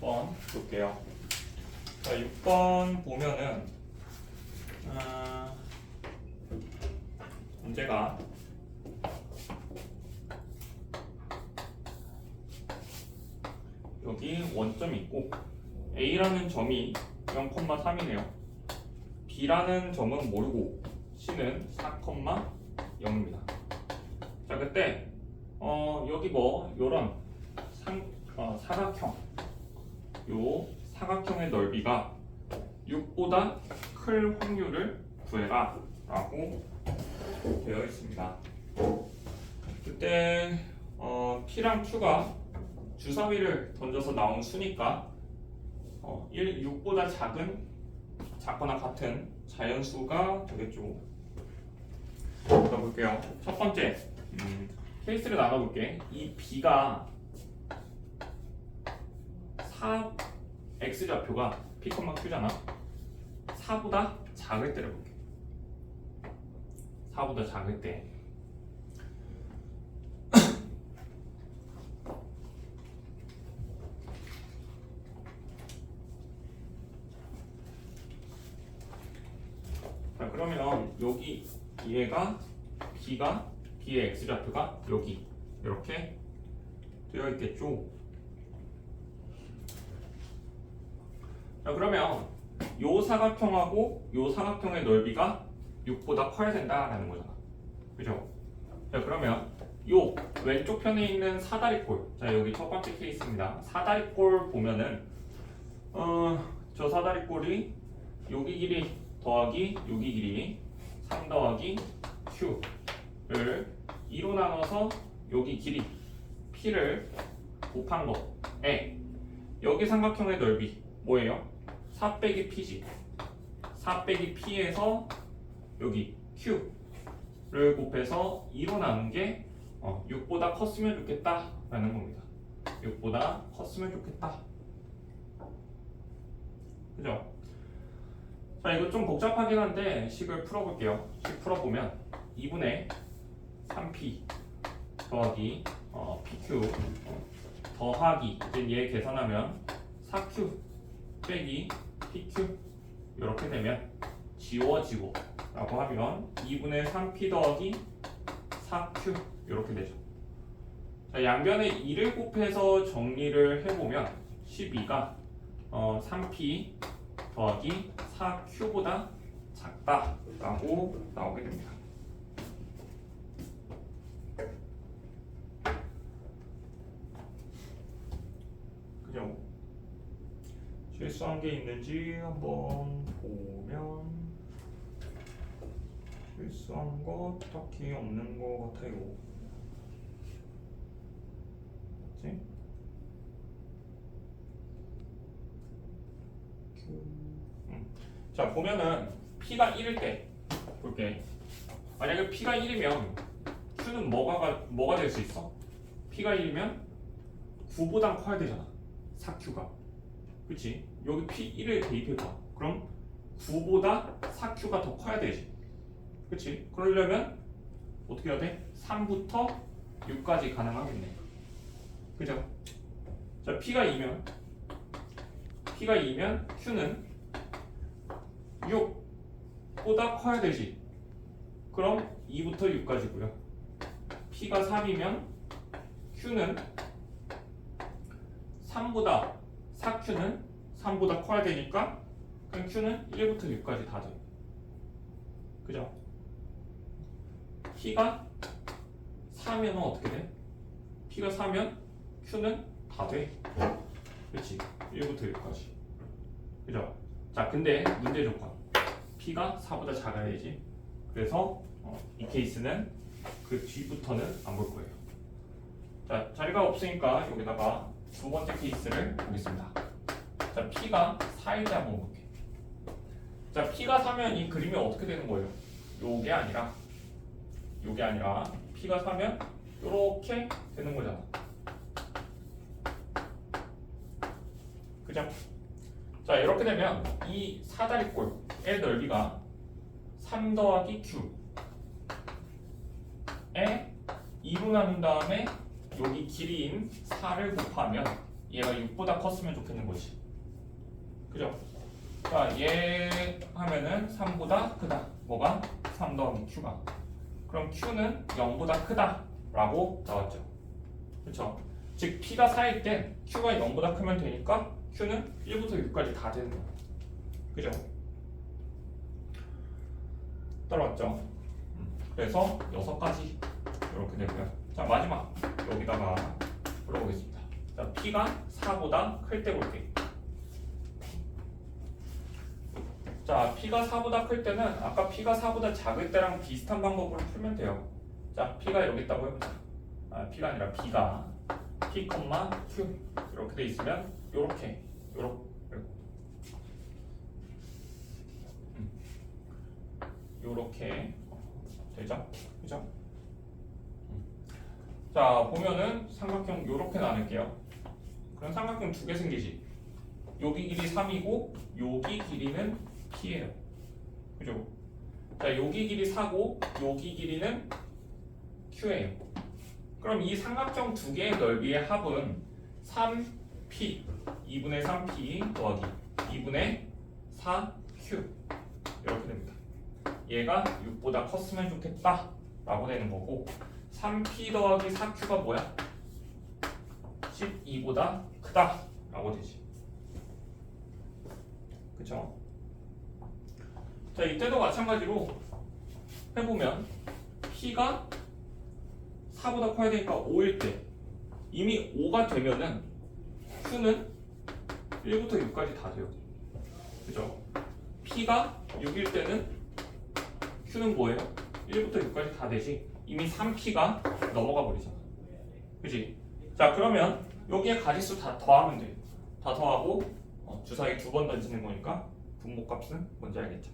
6번 볼게요. 자, 6번 보면은 아, 문제가 여기 원점이 있고 A라는 점이 0,3이네요. B라는 점은 모르고 C는 4,0입니다. 자 그때 어, 여기 뭐 상, 어, 사각형 요 사각형의 넓이가 6보다 클 확률을 구해라 라고 되어 있습니다. 그때 어, P랑 Q가 주사위를 던져서 나온 수니까 어, 1, 6보다 작은 작거나 같은 자연수가 되겠죠. 자 볼게요. 첫 번째 음, 케이스를 나눠볼게. 이 B가 4 X 좌표가 P, Q잖아. 4보다 작을 때를 볼게. 4보다 작을 때. 자 그러면 여기 얘가 B가 B의 X 좌표가 여기 이렇게 되어 있겠죠. 자 그러면 요 사각형하고 요 사각형의 넓이가 6보다 커야 된다라는 거잖아. 그죠? 자 그러면 요 왼쪽 편에 있는 사다리꼴 자 여기 첫 번째 케이스입니다. 사다리꼴 보면은 어 저 사다리꼴이 여기 길이 더하기 여기 길이 3 더하기 q를 2로 나눠서 여기 길이 p를 곱한 거에 여기 삼각형의 넓이 뭐예요? 4 빼기 p지. 4 빼기 p에서 여기 q를 곱해서 2로 나눈 게 어, 6보다 컸으면 좋겠다 라는 겁니다. 6보다 컸으면 좋겠다. 그죠? 자 이거 좀 복잡하긴 한데 식을 풀어볼게요. 식 풀어보면 2분의 3p 더하기 어, pq 어, 더하기 이제 얘 계산하면 4q 빼기 pq 이렇게 되면 지워지고 라고 하면 2분의 3p 더하기 4q 이렇게 되죠 자 양변에 2를 곱해서 정리를 해보면 12가 어, 3p 더하기 4q보다 작다라고 나오게 됩니다. 그죠? 실수한 게 있는지 한번 보면 실수한 거 딱히 없는 것 같아요. 맞지? 음. 자 보면은 P가 1일 때 볼게 만약에 P가 1이면 Q는 뭐가 가- 뭐가 될 수 있어? P가 1이면 9보단 커야 되잖아 4Q가 그치? 여기 P1을 대입해봐 그럼 9보다 4Q가 더 커야 되지 그치? 그러려면 어떻게 해야 돼? 3부터 6까지 가능하겠네 그죠? 자 P가 2면 P가 2면 Q는 6보다 커야 되지. 그럼 2부터 6까지고요. P가 3이면 Q는 3보다 4Q는 3보다 커야 되니까 그럼 Q는 1부터 6까지 다 돼. 그죠? P가 4면은 어떻게 돼? P가 4면 Q는 다 돼. 그렇지. 1부터 6까지. 그죠? 자, 근데 문제 조건. P가 4보다 작아야지. 그래서 어, 이 케이스는 그 뒤부터는 안 볼 거예요. 자, 자리가 없으니까 여기다가 두 번째 케이스를 보겠습니다. 자, P가 4일 때 한번 볼게. 자, P가 4면 이 그림이 어떻게 되는 거예요? 요게 아니라 요게 아니라 P가 4면 요렇게 되는 거잖아. 그죠? 자 이렇게 되면 이 사다리꼴의 넓이가 3 더하기 q에 2로 나눈 다음에 여기 길이인 4를 곱하면 얘가 6보다 컸으면 좋겠는 거지. 그죠? 자, 얘 하면은 3보다 크다. 뭐가? 3 더하기 q가. 그럼 q는 0보다 크다 라고 나왔죠. 그렇죠? 즉 p가 4일 땐 q가 0보다 크면 되니까 q는 1부터 6까지 다 되는 거야. 그죠? 따라왔죠? 음, 그래서 6가지 이렇게 되고요. 자 마지막 여기다가 풀어보겠습니다. 자 p가 4보다 클 때 볼게. 자 p가 4보다 클 때는 아까 p가 4보다 작을 때랑 비슷한 방법으로 풀면 돼요. 자 p가 여기 있다고 해보자. 아 p가 아니라 b가 p, q 이렇게 돼 있으면 요렇게 요렇게 음. 요렇게 되죠? 그죠? 자 보면은 삼각형 요렇게 나눌게요. 그럼 삼각형 두 개 생기지. 여기 길이 3이고 여기 길이는 p예요. 그죠? 자 여기 길이 4고 여기 길이는 q예요. 그럼 이 삼각형 두 개의 넓이의 합은 3p 2분의 3p 더하기 2분의 4q 이렇게 됩니다. 얘가 6보다 컸으면 좋겠다 라고 되는 거고 3p 더하기 4q가 뭐야? 12보다 크다 라고 되지 그쵸? 자 이때도 마찬가지로 해보면 p가 4보다 커야 되니까 5일 때 이미 5가 되면은 q는 1부터 6까지 다 돼요 그죠? p가 6일 때는 q는 뭐예요? 1부터 6까지 다 되지 이미 3p가 넘어가 버리잖아 그지? 자 그러면 여기에 가지수 다 더하면 돼다 더하고 어, 주사위 두 번 던지는 거니까 분모값은 뭔지 알겠죠?